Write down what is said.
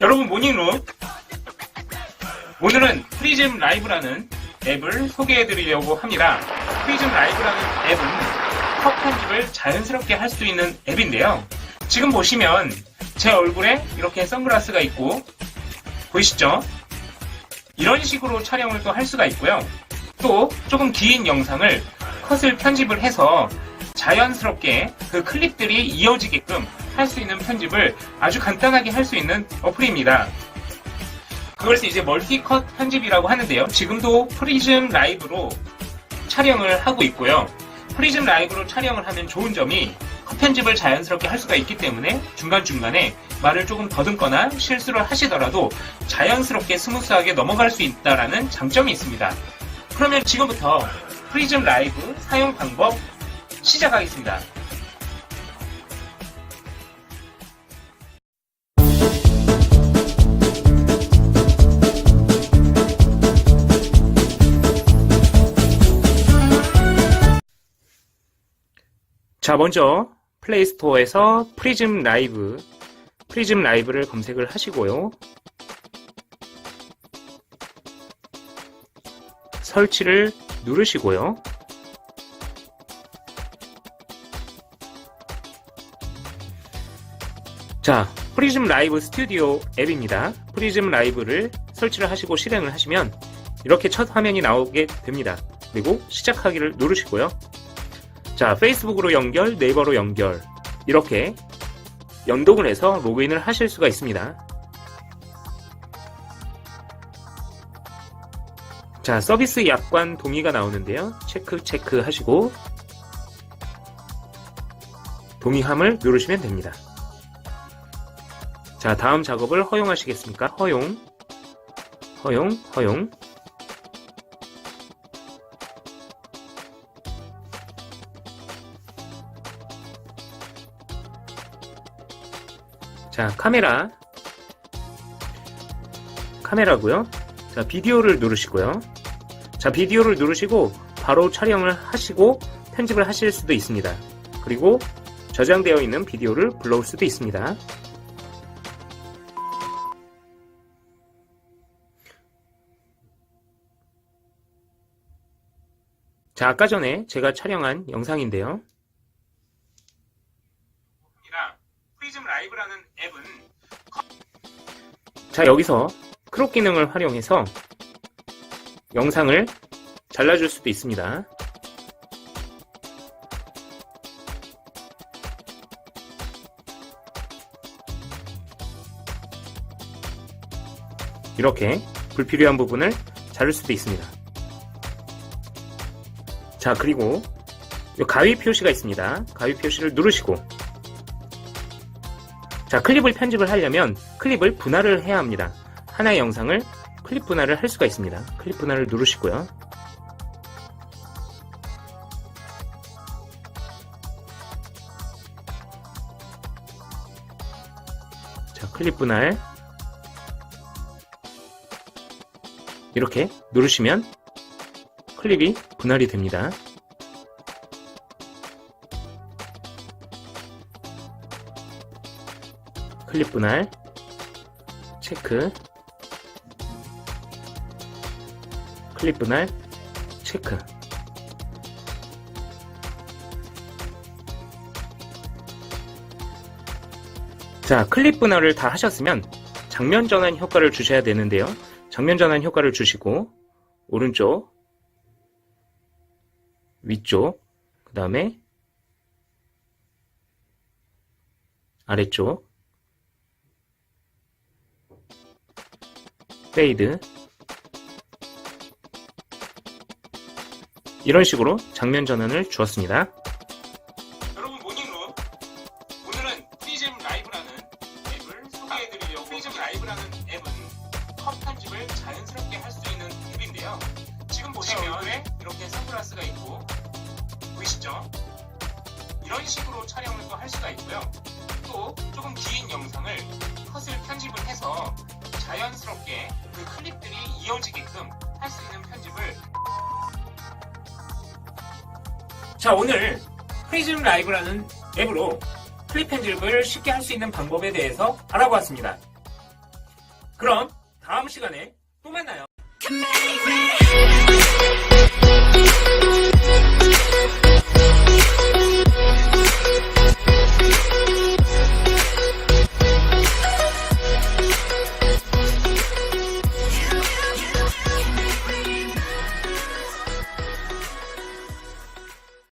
여러분 모닝룸 오늘은 프리즘 라이브라는 앱을 소개해 드리려고 합니다. 프리즘 라이브라는 앱은 컷 편집을 자연스럽게 할 수 있는 앱인데요. 지금 보시면 제 얼굴에 이렇게 선글라스가 있고 보이시죠? 이런 식으로 촬영을 또 할 수가 있고요. 또 조금 긴 영상을 컷을 편집을 해서 자연스럽게 그 클립들이 이어지게끔 할 수 있는 편집을 아주 간단하게 할 수 있는 어플입니다. 그것을 이제 멀티컷 편집이라고 하는데요. 지금도 프리즘 라이브로 촬영을 하고 있고요. 프리즘 라이브로 촬영을 하면 좋은 점이 컷 편집을 자연스럽게 할 수가 있기 때문에 중간중간에 말을 조금 더듬거나 실수를 하시더라도 자연스럽게 스무스하게 넘어갈 수 있다라는 장점이 있습니다. 그러면 지금부터 프리즘 라이브 사용 방법 시작하겠습니다. 자, 먼저 플레이 스토어에서 프리즘 라이브, 프리즘 라이브를 검색을 하시고요. 설치를 누르시고요. 자, 프리즘 라이브 스튜디오 앱입니다. 프리즘 라이브를 설치를 하시고 실행을 하시면 이렇게 첫 화면이 나오게 됩니다. 그리고 시작하기를 누르시고요. 자, 페이스북으로 연결, 네이버로 연결. 이렇게 연동을 해서 로그인을 하실 수가 있습니다. 자, 서비스 약관 동의가 나오는데요. 체크, 체크 하시고, 동의함을 누르시면 됩니다. 자, 다음 작업을 허용하시겠습니까? 허용, 허용, 허용. 자, 카메라. 카메라고요. 자, 비디오를 누르시고요. 자, 비디오를 누르시고 바로 촬영을 하시고 편집을 하실 수도 있습니다. 그리고 저장되어 있는 비디오를 불러올 수도 있습니다. 자, 아까 전에 제가 촬영한 영상인데요. 프리즘 라이브라는 앱은 자, 여기서 크롭 기능을 활용해서 영상을 잘라줄 수도 있습니다. 이렇게 불필요한 부분을 자를 수도 있습니다. 자, 그리고 이 가위 표시가 있습니다. 가위 표시를 누르시고 자, 클립을 편집을 하려면 클립을 분할을 해야 합니다. 하나의 영상을 클립 분할을 할 수가 있습니다. 클립 분할을 누르시고요. 자, 클립 분할. 이렇게 누르시면 클립이 분할이 됩니다. 클립 분할. 체크. 클립 분할. 체크. 자 클립 분할을 다 하셨으면 장면 전환 효과를 주셔야 되는데요. 장면 전환 효과를 주시고 오른쪽 위쪽 그 다음에 아래쪽 페이드 이런 식으로 장면 전환을 주었습니다. 여러분 모닝룸 오늘은 프리즘 라이브라는 앱을 소개해드리려고 프리즘 라이브라는 앱은 컷 편집을 자연스럽게 할 수 있는 앱인데요. 지금 보시면 이렇게 선글라스가 있고 보이시죠? 이런 식으로 촬영을 또 할 수가 있고요. 또 조금 이어지게끔 할 수 있는 편집을 자 오늘 프리즘 라이브라는 앱으로 클립 편집을 쉽게 할 수 있는 방법에 대해서 알아보았습니다. 그럼 다음 시간에 또 만나요.